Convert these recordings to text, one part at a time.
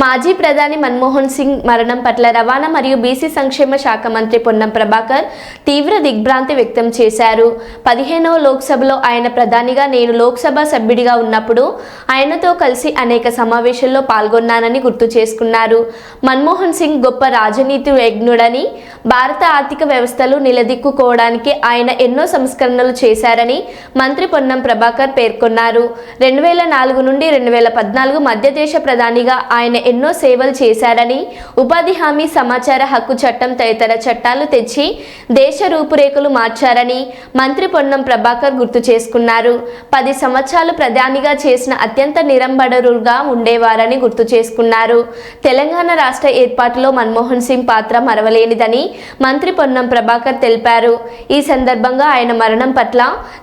మాజీ ప్రధాని మన్మోహన్ సింగ్ మరణం పట్ల రవాణా మరియు బీసీ సంక్షేమ శాఖ మంత్రి పొన్నం ప్రభాకర్ తీవ్ర దిగ్భ్రాంతి వ్యక్తం చేశారు. పదిహేనవ లోక్సభలో ఆయన ప్రధానిగా నేను లోక్సభ సభ్యుడిగా ఉన్నప్పుడు ఆయనతో కలిసి అనేక సమావేశాల్లో పాల్గొన్నానని గుర్తు చేసుకున్నారు. మన్మోహన్ సింగ్ గొప్ప రాజనీతి యజ్ఞుడని భారత ఆర్థిక వ్యవస్థలు నిలదిక్కుకోవడానికి ఆయన ఎన్నో సంస్కరణలు చేశారని మంత్రి పొన్నం ప్రభాకర్ పేర్కొన్నారు. రెండు వేల నాలుగు నుండి రెండు వేల పద్నాలుగు మధ్య దేశ ప్రధానిగా ఆయన ఎన్నో సేవలు చేశారని ఉపాధి హామీ సమాచార హక్కు చట్టం తదితర చట్టాలు తెచ్చి దేశ రూపురేఖలు మార్చారని మంత్రి పొన్నం ప్రభాకర్ గుర్తు చేసుకున్నారు. పది సంవత్సరాలు ప్రధానిగా చేసిన అత్యంత నిరంబడరుగా ఉండేవారని గుర్తు చేసుకున్నారు. తెలంగాణ రాష్ట్ర ఏర్పాటులో మన్మోహన్ సింగ్ పాత్ర మరవలేనిదని మంత్రి పొన్నం ప్రభాకర్ తెలిపారు. ఈ సందర్భంగా ఆయన మరణం పట్ల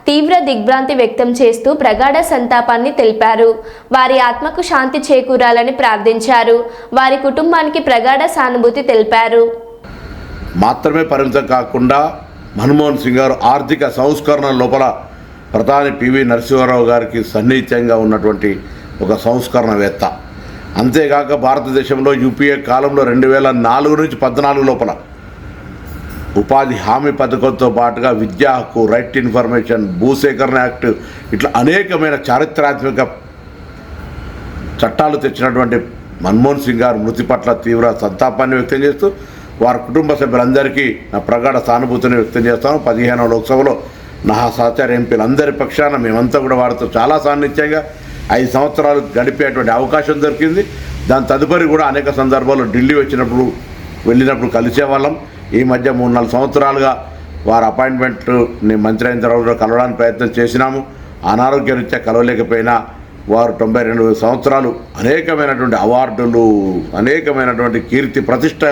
తీవ్ర దిగ్భ్రాంతి వ్యక్తం చేస్తూ ప్రగాఢ సంతాపాన్ని తెలిపారు. వారి ఆత్మకు శాంతి చేకూరాలని ప్రార్థించారు. వారి కుటుంబానికి ప్రగాఢ సానుభూతి తెలిపారు. మాత్రమే పరిమితం కాకుండా మన్మోహన్ సింగ్ గారు ఆర్థిక సంస్కరణ లోపల ప్రధాని పివి నరసింహారావు గారికి సన్నిహితంగా ఉన్నటువంటి ఒక సంస్కరణవేత్త. అంతేకాక భారతదేశంలో యూపీఏ కాలంలో రెండు వేల నాలుగు నుంచి పద్నాలుగు లోపల ఉపాధి హామీ పథకంతో పాటుగా విద్యా హక్కు రైట్ ఇన్ఫర్మేషన్ భూసేకరణ యాక్ట్ ఇట్లా అనేకమైన చారిత్రాత్మక చట్టాలు తెచ్చినటువంటి మన్మోహన్ సింగ్ గారు మృతి పట్ల తీవ్ర సంతాపాన్ని వ్యక్తం చేస్తూ వారి కుటుంబ సభ్యులందరికీ నా ప్రగాఢ సానుభూతిని వ్యక్తం చేస్తాను. పదిహేనవ లోక్సభలో నా సహచార ఎంపీలందరి పక్షాన మేమంతా కూడా వారితో చాలా సాన్నిధ్యంగా ఐదు సంవత్సరాలు గడిపేటువంటి అవకాశం దొరికింది. దాని తదుపరి కూడా అనేక సందర్భాల్లో ఢిల్లీ వచ్చినప్పుడు వెళ్ళినప్పుడు కలిసేవాళ్ళం. ఈ మధ్య మూడు నాలుగు సంవత్సరాలుగా వారి అపాయింట్మెంట్ మంత్రి అయిన తర్వాత కలవడానికి ప్రయత్నం చేసినాము. అనారోగ్య రీత్యా కలవలేకపోయినా వారు తొంభై రెండు సంవత్సరాలు అనేకమైనటువంటి అవార్డులు అనేకమైనటువంటి కీర్తి ప్రతిష్ట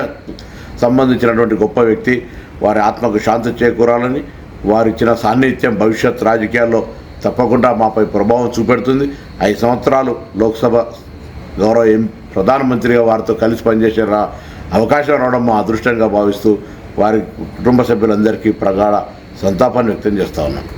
సంబంధించినటువంటి గొప్ప వ్యక్తి. వారి ఆత్మకు శాంతి చేకూరాలని వారిచ్చిన సాన్నిధ్యం భవిష్యత్ రాజకీయాల్లో తప్పకుండా మాపై ప్రభావం చూపెడుతుంది. ఐదు సంవత్సరాలు లోక్సభ గౌరవ ఎం ప్రధానమంత్రిగా వారితో కలిసి పనిచేసే రా అవకాశం రావడం మా అదృష్టంగా భావిస్తూ వారి కుటుంబ సభ్యులందరికీ ప్రగాఢ సంతాపాన్ని వ్యక్తం చేస్తా ఉన్నాను